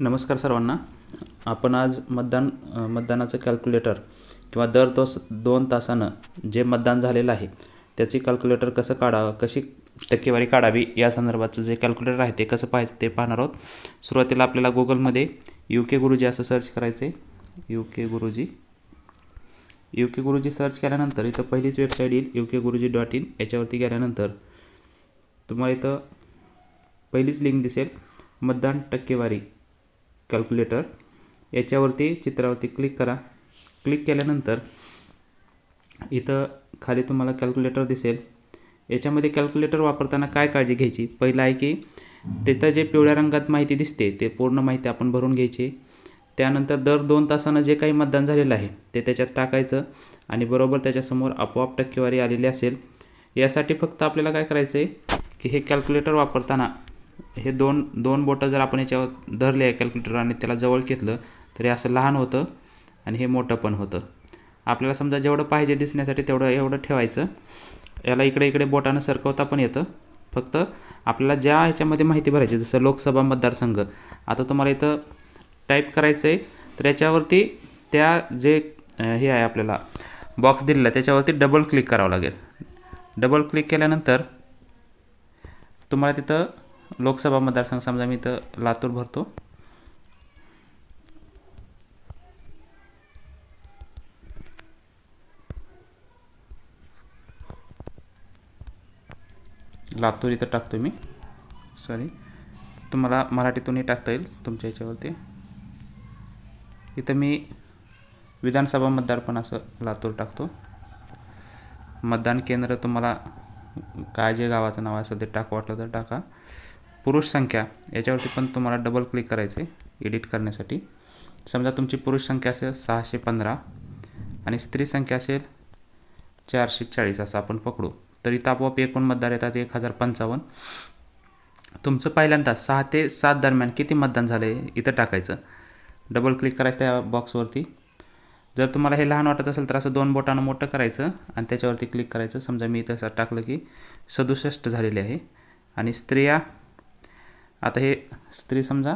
नमस्कार सर्वांना. आपण आज मतदान मतदानाचं कॅल्क्युलेटर किंवा दर तो दोन तासानं जे मतदान झालेलं आहे त्याची कॅल्क्युलेटर कसं काढावं कशी टक्केवारी काढावी या संदर्भाचं जे कॅल्क्युलेटर आहे ते कसं पाहायचं ते पाहणार आहोत. सुरुवातीला आपल्याला गुगलमध्ये यू के गुरुजी असं सर्च करायचं आहे यू के गुरुजी. यू के गुरुजी सर्च केल्यानंतर इथं पहिलीच वेबसाईट येईल यू के गुरुजी डॉट इन याच्यावरती गेल्यानंतर तुम्हाला इथं पहिलीच लिंक दिसेल. मतदान टक्केवारी कॅल्क्युलेटर याच्यावरती चित्रावरती क्लिक करा. क्लिक केल्यानंतर इथं खाली तुम्हाला कॅल्क्युलेटर दिसेल. याच्यामध्ये कॅल्क्युलेटर वापरताना काय काळजी घ्यायची? पहिलं आहे की तिथं जे पिवळ्या रंगात माहिती दिसते ते पूर्ण माहिती आपण भरून घ्यायची. त्यानंतर दर दोन तासानं जे काही मतदान झालेलं आहे ते त्याच्यात टाकायचं आणि बरोबर त्याच्यासमोर आपोआप टक्केवारी आलेली असेल. यासाठी फक्त आपल्याला काय करायचं आहे की हे कॅल्क्युलेटर वापरताना हे दोन दोन बोटं जर आपण याच्यावर धरले आहे कॅल्क्युलेटर आणि त्याला जवळ घेतलं तर हे असं लहान होतं आणि हे मोठं पण होतं. आपल्याला समजा जेवढं पाहिजे दिसण्यासाठी तेवढं एवढं ठेवायचं. याला इकडे इकडे बोटानं सरकवता पण येतं. फक्त आपल्याला ज्या ह्याच्यामध्ये माहिती भरायची जसं लोकसभा मतदारसंघ. आता तुम्हाला इथं टाईप करायचं आहे तर याच्यावरती त्या जे हे आहे आपल्याला बॉक्स दिलेला त्याच्यावरती डबल क्लिक करावं लागेल. डबल क्लिक केल्यानंतर तुम्हाला तिथं लोकसभा मतदारसंघ समजा मी इथं लातूर भरतो. लातूर इथं टाकतो मी. सॉरी तुम्हाला मराठीतूनही टाकता येईल तुमच्या याच्यावरती. इथं मी विधानसभा मतदार पण असं लातूर टाकतो. मतदान केंद्र तुम्हाला काय जे गावाचं नाव असं ते टाक वाटलं तर टाका. पुरुष संख्या याच्यावरती पण तुम्हाला डबल क्लिक करायचं आहे एडिट करण्यासाठी. समजा तुमची पुरुष संख्या असेल सहाशे पंधरा आणि स्त्री संख्या असेल चारशे चाळीस असं आपण पकडू. तर इथं आपोआप एकूण मतदार येतात एक हजार पंचावन्न. तुमचं पहिल्यांदा सहा ते सात दरम्यान किती मतदान झालं आहे इथं टाकायचं? डबल क्लिक करायचं त्या बॉक्सवरती जर तुम्हाला हे लहान वाटत असेल तर असं दोन बोटानं मोठं करायचं आणि त्याच्यावरती क्लिक करायचं. समजा मी इथं असं टाकलं की सदुसष्ट झालेले आहे. आणि स्त्रिया आता हे स्त्री समजा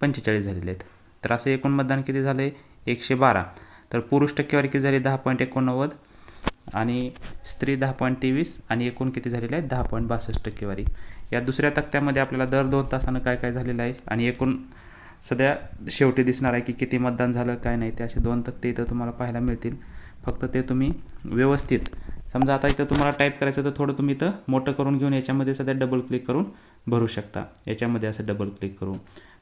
पंचेचाळीस झालेले आहेत. तर असं एकूण मतदान किती झालं आहे एकशे बारा. तर पुरुष टक्केवारी किती झाली? दहा पॉईंट एकोणनव्वद. आणि स्त्री दहा पॉईंट तेवीस आणि एकूण किती झालेलं आहे दहा पॉईंट बासष्ट टक्केवारी. या दुसऱ्या तक्त्यामध्ये आपल्याला दर दोन तासानं काय काय झालेलं आहे? आणि एकूण सध्या शेवटी दिसणार आहे की किती मतदान झालं काय नाही ते असे दोन तक्ते इथं तुम्हाला पाहायला मिळतील. फक्त ते तुम्ही व्यवस्थित समजा आता इथं तुम्हाला टाईप करायचं तर थोडं तुम्ही इथं मोठं करून घेऊन याच्यामध्ये सध्या डबल क्लिक करून भरू शकता. याच्यामध्ये असं डबल क्लिक करून.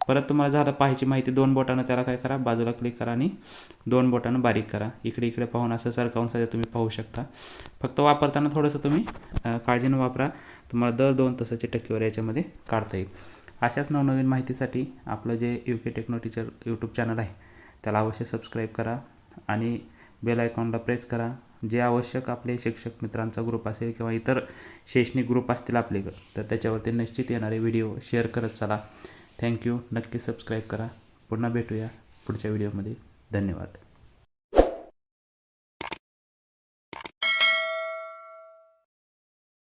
परत तुम्हाला झालं पाहायची माहिती दोन बोटानं त्याला काय करा बाजूला क्लिक करा आणि दोन बोटानं बारीक करा. इकडे इकडे पाहून असं सरकावून सध्या तुम्ही पाहू शकता. फक्त वापरताना थोडंसं तुम्ही काळजीनं वापरा. तुम्हाला दर दोन तासाची टक्केवारी याच्यामध्ये काढता येईल. अशाच नवनवीन माहितीसाठी आपलं जे U K techno teacher YouTube channel आहे त्याला अवश्य सबस्क्राईब करा आणि बेल आयकॉनला प्रेस करा जे आवश्यक आपले शिक्षक मित्रांचा ग्रुप असेल किंवा इतर शैक्षणिक ग्रुप असतील आपले तर त्याच्यावरती निश्चित येणारे व्हिडिओ शेअर करत चला. थँक्यू नक्की सबस्क्राईब करा. पुन्हा भेटूया पुढच्या व्हिडिओमध्ये धन्यवाद.